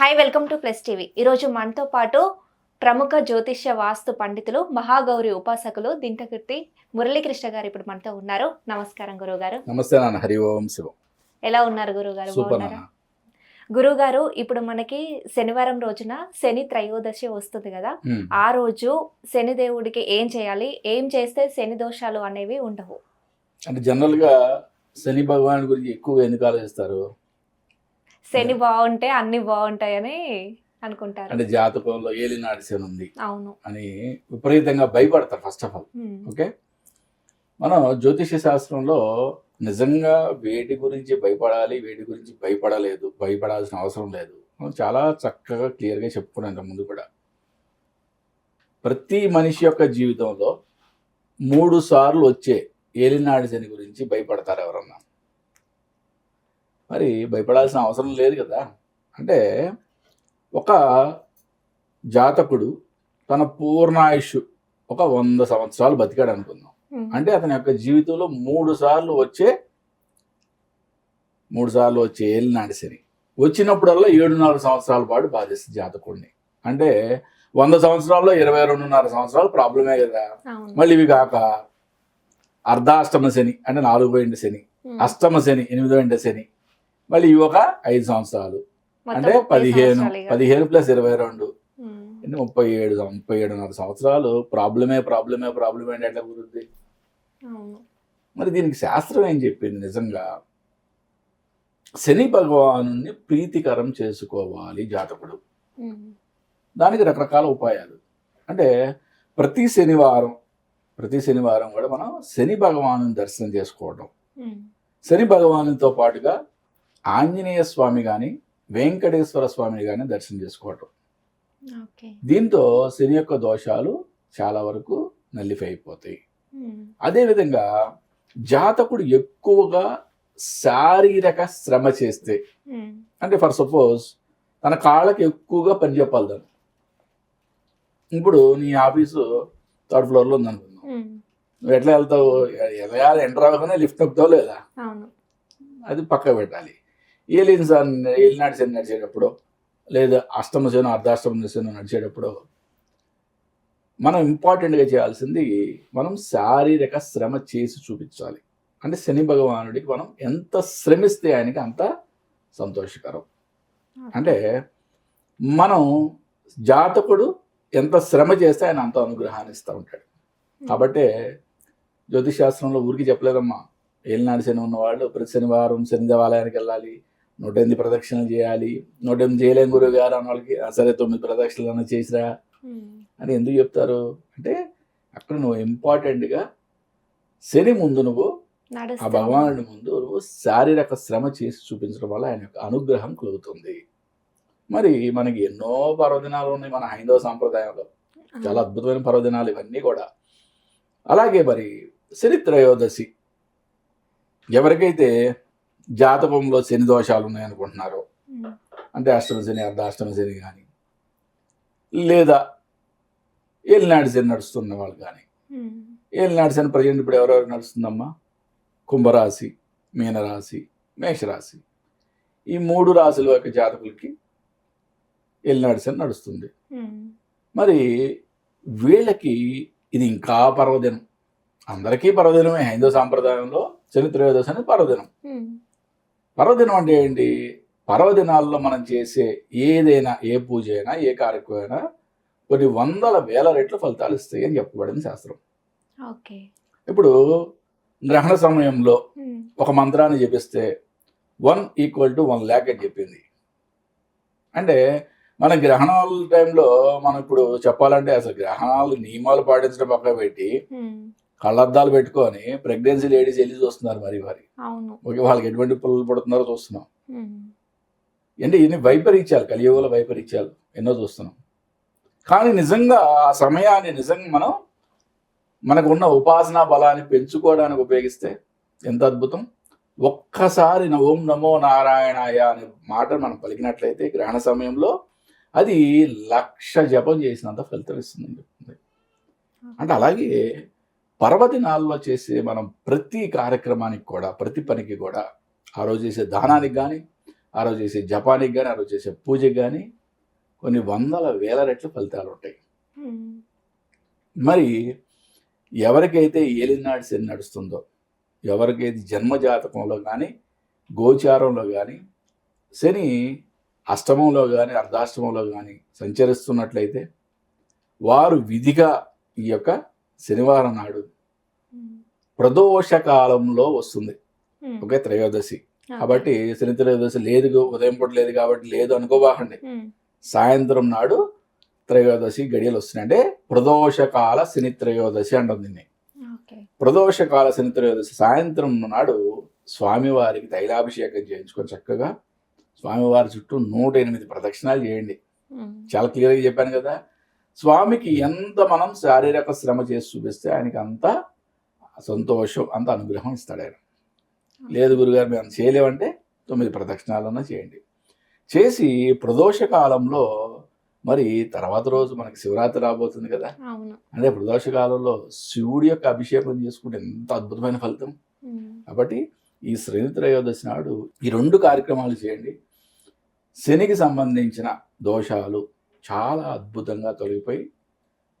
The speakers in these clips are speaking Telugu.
Hi welcome to plus TV ఈరోజు మనతో పాటు ప్రముఖ జ్యోతిష్య వాస్తు పండితులు మహాగౌరి ఉపాసకులు దింటకీర్తి మురళీకృష్ణ గారు ఇప్పుడు మనతో ఉన్నారు. నమస్కారం గురువు గారు నమస్తే నాన్న హరి ఓం శివం. ఎలా ఉన్నారు గురువు గారు బాగున్నారా? గురువు గారు ఇప్పుడు మనకి శనివారం రోజున శని త్రయోదశి వస్తుంది కదా. ఆ రోజు శని దేవుడికి ఏం చేయాలి? ఏం చేస్తే శని దోషాలు అనేవి ఉండవు? అంటే జనరల్గా శని భగవాన్ గురించి ఎక్కువగా ఎందుకు ఆలోచిస్తారు? శని బాగుంటే అన్ని బాగుంటాయని అనుకుంటారు. అంటే జాతకంలో ఏలినాటి శని ఉంది అవును. అని విపరీతంగా భయపడతారు ఫస్ట్ ఆఫ్ ఆల్. ఓకే మనం జ్యోతిష శాస్త్రంలో నిజంగా వేటి గురించి భయపడాలి వేటి గురించి భయపడలేదు భయపడాల్సిన అవసరం లేదు. మనం చాలా చక్కగా క్లియర్గా చెప్పుకున్నాం ముందు కూడా. ప్రతి మనిషి యొక్క జీవితంలో మూడు సార్లు వచ్చే ఏలినాడి శని గురించి భయపడతారు ఎవరన్నా. మరి భయపడాల్సిన అవసరం లేదు కదా. అంటే ఒక జాతకుడు తన పూర్ణాయుష్ ఒక వంద సంవత్సరాలు బతికాడు అనుకుందాం. అంటే అతని యొక్క జీవితంలో మూడు సార్లు వచ్చే మూడు సార్లు వచ్చే ఏలినాడి శని. వచ్చినప్పుడల్లా ఏడున్నర సంవత్సరాల పాటు బాధిస్తుంది జాతకుడిని. అంటే వంద సంవత్సరాల్లో ఇరవై రెండున్నర సంవత్సరాలు ప్రాబ్లమే కదా. మళ్ళీ ఇవి కాక అర్ధాష్టమ శని అంటే నాలుగు పోయింటి శని. అష్టమ శని ఎనిమిదో ఇంటి శని మళ్ళీ ఇవి ఒక ఐదు సంవత్సరాలు. అంటే పదిహేను. పదిహేను ప్లస్ ఇరవై రెండు. ముప్పై ఏడు ముప్పై ఏడున్నర సంవత్సరాలు. ప్రాబ్లమే ప్రాబ్లమే ప్రాబ్లమే అంటే ఎట్లా కుదురుద్ది? మరి దీనికి శాస్త్రం ఏం చెప్పింది నిజంగా? శని భగవాను ప్రీతికరం చేసుకోవాలి జాతకుడు. దానికి రకరకాల ఉపాయాలు. అంటే ప్రతి శనివారం ప్రతి శనివారం కూడా మనం శని భగవాను దర్శనం చేసుకోవడం ఉమ్. శని భగవానుతో పాటుగా ఆంజనేయ స్వామి కానీ వెంకటేశ్వర స్వామిని కానీ దర్శనం చేసుకోవటం. దీంతో శని యొక్క దోషాలు చాలా వరకు నల్లిఫై అయిపోతాయి. అదేవిధంగా జాతకుడు ఎక్కువగా శారీరక శ్రమ చేస్తే. అంటే ఫర్ సపోజ్ తన కాళ్ళకి ఎక్కువగా పని చెప్పాలి దాన్ని ఇప్పుడు నీ ఆఫీసు థర్డ్ ఫ్లోర్లో ఉందనుకుందాం. ఉమ్. నువ్వు ఎట్లా వెళ్తావు? ఎలా ఎంటర్ అవ్వగానే లిఫ్ట్ నొక్కుతావు లేదా? అది పక్క పెట్టాలి. ఏలిన సార్ ఏలినాటి శని నడిచేటప్పుడు లేదా అష్టమ శని అర్ధాష్టమ శని నడిచేటప్పుడు మనం ఇంపార్టెంట్గా చేయాల్సింది మనం శారీరక శ్రమ చేసి చూపించాలి. అంటే శని భగవానుడికి మనం ఎంత శ్రమిస్తే ఆయనకి అంత సంతోషకరం. అంటే మనం జాతకుడు ఎంత శ్రమ చేస్తే ఆయన అంత అనుగ్రహాన్ని ఇస్తూ ఉంటాడు. కాబట్టి జ్యోతిష్ శాస్త్రంలో ఊరికి చెప్పలేదమ్మా. ఏలినాడు శని ఉన్నవాళ్ళు ప్రతి శనివారం శని దేవాలయానికి వెళ్ళాలి. నూట ఎనిమిది ప్రదక్షిణలు చేయాలి. నూట ఎనిమిది చేయలేం గురువు గారు అన్న వాళ్ళకి "ఆ, సరే తొమ్మిది ప్రదక్షిణలు అన్న చేసిరా. అని ఎందుకు చెప్తారు? అంటే అక్కడ నువ్వు ఇంపార్టెంట్గా శని ముందు నువ్వు ఆ. భగవానుడి ముందు నువ్వు శారీరక శ్రమ చేసి చూపించడం వల్ల ఆయన యొక్క అనుగ్రహం కలుగుతుంది. మరి మనకి ఎన్నో పర్వదినాలు ఉన్నాయి మన హైందవ సాంప్రదాయంలో. చాలా అద్భుతమైన పర్వదినాలు ఇవన్నీ కూడా. అలాగే మరి శని త్రయోదశి. ఎవరికైతే జాతకంలో శని దోషాలు ఉన్నాయనుకుంటున్నారో ఉమ్. అంటే అష్టమ శని అర్ధాష్టమ శని కానీ లేదా ఏలినాటి శని నడుస్తున్న వాళ్ళు కానీ ఉమ్. ఏలినాటి శని ప్రజెంట్ ఇప్పుడు ఎవరెవరు నడుస్తుందమ్మా కుంభరాశి మీనరాశి మేషరాశి ఈ మూడు రాశుల యొక్క జాతకులకి ఏలినాటి శని నడుస్తుంది ఉమ్. మరి వీళ్ళకి ఇది ఇంకా పర్వదినం అందరికీ పర్వదినమే హైందవ సాంప్రదాయంలో శని త్రయోదశి పర్వదినం. పర్వదినం అంటే ఏంటి పర్వదినాల్లో మనం చేసే ఏదైనా ఏ పూజ అయినా ఏ కార్యక్రమం అయినా కొన్ని వందల వేల రెట్లు ఫలితాలు ఇస్తాయి అని చెప్పబడింది శాస్త్రం ఓకే ఇప్పుడు గ్రహణ సమయంలో. ఒక మంత్రాన్ని జపిస్తే one equal to one lakh అని చెప్పింది అంటే మన గ్రహణాల టైంలో మనం ఇప్పుడు చెప్పాలంటే అసలు గ్రహణాలు నియమాలు పాటించడం పక్కన పెట్టి. కళ్ళద్దాలు పెట్టుకొని ప్రెగ్నెన్సీ లేడీస్ వెళ్ళి చూస్తున్నారు మరి మరి ఓకే వాళ్ళకి ఎటువంటి పిల్లలు పుడుతున్నారో చూస్తున్నాం. అంటే ఇన్ని వైపరీత్యాలు కలియుగల వైపరీత్యాలు ఎన్నో చూస్తున్నాం. కానీ నిజంగా ఆ సమయాన్ని నిజంగా మనం మనకు ఉన్న ఉపాసనా బలాన్ని పెంచుకోవడానికి ఉపయోగిస్తే ఎంత అద్భుతం. ఒక్కసారి ఓం నమో నారాయణాయ అనే మాట మనం పలికినట్లయితే గ్రహణ సమయంలో అది లక్ష జపం చేసినంత ఫలితం చెప్తుంది అంటే అలాగే పర్వదినాల్లో చేసే మనం ప్రతి కార్యక్రమానికి కూడా ప్రతి పనికి కూడా ఆ రోజు చేసే దానానికి కానీ ఆ రోజు చేసే జపానికి కానీ ఆ రోజు చేసే పూజకి కానీ కొన్ని వందల వేల రెట్ల ఫలితాలు ఉంటాయి. మరి ఎవరికైతే ఏలినాడు శని నడుస్తుందో ఎవరికైతే జన్మజాతకంలో కానీ గోచారంలో కానీ శని అష్టమంలో కానీ అర్ధాష్టమంలో కానీ సంచరిస్తున్నట్లయితే వారు విధిగా ఈ యొక్క శనివారం నాడు ప్రదోష కాలంలో వస్తుంది. ఒకే త్రయోదశి. ఓకే. కాబట్టి శని త్రయోదశి లేదు ఉదయం పూట లేదు కాబట్టి లేదు అనుకోబాకండి. సాయంత్రం నాడు త్రయోదశి గడియలు వస్తున్నాయి. అంటే ప్రదోషకాల శని త్రయోదశి అంటుంది దీన్ని. ఓకే. ప్రదోషకాల శని త్రయోదశి సాయంత్రం నాడు స్వామివారికి తైలాభిషేకం చేయించుకొని చక్కగా స్వామివారి చుట్టూ నూట ఎనిమిది ప్రదక్షిణాలు చేయండి. చాలా క్లియర్గా చెప్పాను కదా. స్వామికి ఎంత మనం శారీరక శ్రమ చేసి చూపిస్తే ఆయనకి అంత సంతోషం అంత అనుగ్రహం ఇస్తాడు ఆయన. లేదు గురుగారు మేము అంత చేయలేమంటే తొమ్మిది ప్రదక్షిణాలన్నా చేయండి. చేసి ప్రదోష కాలంలో మరి తర్వాత రోజు మనకి శివరాత్రి రాబోతుంది కదా. అంటే ప్రదోష కాలంలో శివుడి యొక్క అభిషేకం చేసుకుంటే ఎంత అద్భుతమైన ఫలితం. కాబట్టి ఈ శ్రేణి త్రయోదశి నాడు ఈ రెండు కార్యక్రమాలు చేయండి. శనికి సంబంధించిన దోషాలు చాలా అద్భుతంగా తొలగిపోయి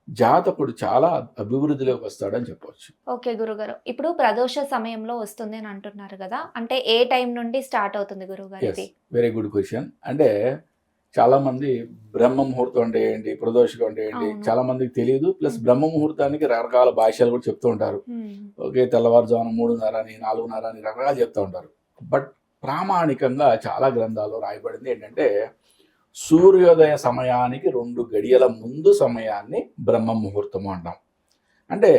జాతకుడు చాలా అభివృద్ధిలోకి వస్తాడని చెప్పవచ్చు ఓకే గురుగారు. ఇప్పుడు ప్రదోష సమయంలో వస్తుంది అని అంటున్నారు కదా. అంటే ఏ టైం నుండి స్టార్ట్ అవుతుంది గురుగారు ఎస్ వెరీ గుడ్ క్వశ్చన్ అంటే చాలా మంది బ్రహ్మ ముహూర్తం అంటే ఏంటి? ప్రదోషకం అంటే ఏంటి? అవును. చాలా మందికి తెలియదు. ప్లస్ మ్మ్. బ్రహ్మ ముహూర్తానికి రకరకాల భాషలు కూడా చెప్తూ ఉంటారు. ఉమ్, ఓకే తెల్లవారుజామున మూడున్నర అని నాలుగున్నర అని రకరకాలు చెప్తూ ఉంటారు. బట్ ప్రామాణికంగా చాలా గ్రంథాల్లో రాయబడింది ఏంటంటే సూర్యోదయ సమయానికి రెండు గడియల ముందు సమయాన్ని బ్రహ్మ ముహూర్తము అంటాం. అంటే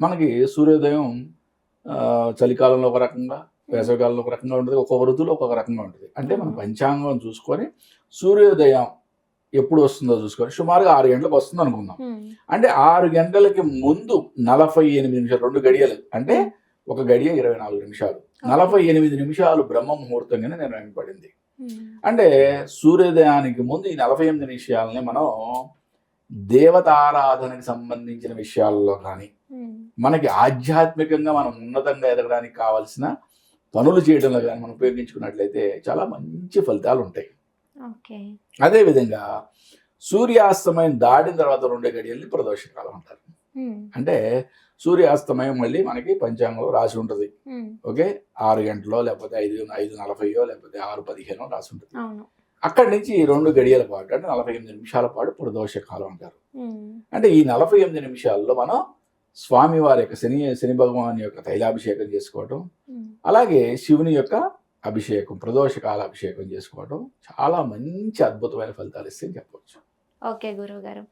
మనకి సూర్యోదయం చలికాలంలో ఒక రకంగా వేసవికాలంలో ఒక రకంగా ఉంటుంది ఒక్కొక్క ఋతువులో ఒక్కొక్క రకంగా ఉంటుంది. అంటే మనం పంచాంగం చూసుకొని సూర్యోదయం ఎప్పుడు వస్తుందో చూసుకొని సుమారుగా ఆరు గంటలకు వస్తుంది అనుకుందాం. అంటే ఆరు గంటలకి ముందు నలభై ఎనిమిది నిమిషాలు రెండు గడియలు. అంటే ఒక గడియ ఇరవై నాలుగు నిమిషాలు. నలభై ఎనిమిది నిమిషాలు బ్రహ్మ ముహూర్తంగానే నిర్ణయింపబడింది. ఉమ్, అంటే సూర్యోదయానికి ముందు ఈ నలభై ఎనిమిది నిమిషాలని మనం దేవతారాధనకి సంబంధించిన విషయాల్లో కానీ ఉమ్, మనకి ఆధ్యాత్మికంగా మనం ఉన్నతంగా ఎదగడానికి కావాల్సిన పనులు చేయడంలో కానీ మనం ఉపయోగించుకున్నట్లయితే చాలా మంచి ఫలితాలు ఉంటాయి. అదేవిధంగా సూర్యాస్తమయం దాటిన తర్వాత రెండే గడియల్ని ప్రదోషకాలం అంటారు. అంటే సూర్యాస్తమయం మళ్ళీ మనకి పంచాంగంలో రాసి ఉంటుంది. ఓకే? ఆరు గంటలో లేకపోతే ఐదు ఐదు నలభైయో లేకపోతే ఆరు పదిహేనో రాసి ఉంటుంది. అక్కడి నుంచి రెండు గడియల పాటు అంటే నలభై ఎనిమిది నిమిషాల పాటు ప్రదోష కాలం అంటారు. అంటే ఈ నలభై ఎనిమిది నిమిషాల్లో మనం స్వామివారి యొక్క శని శని భగవాన్ యొక్క తైలాభిషేకం చేసుకోవటం. అలాగే శివుని యొక్క అభిషేకం ప్రదోషకాల అభిషేకం చేసుకోవటం చాలా మంచి అద్భుతమైన ఫలితాలు ఇస్తే చెప్పవచ్చు ఓకే గురువు గారు.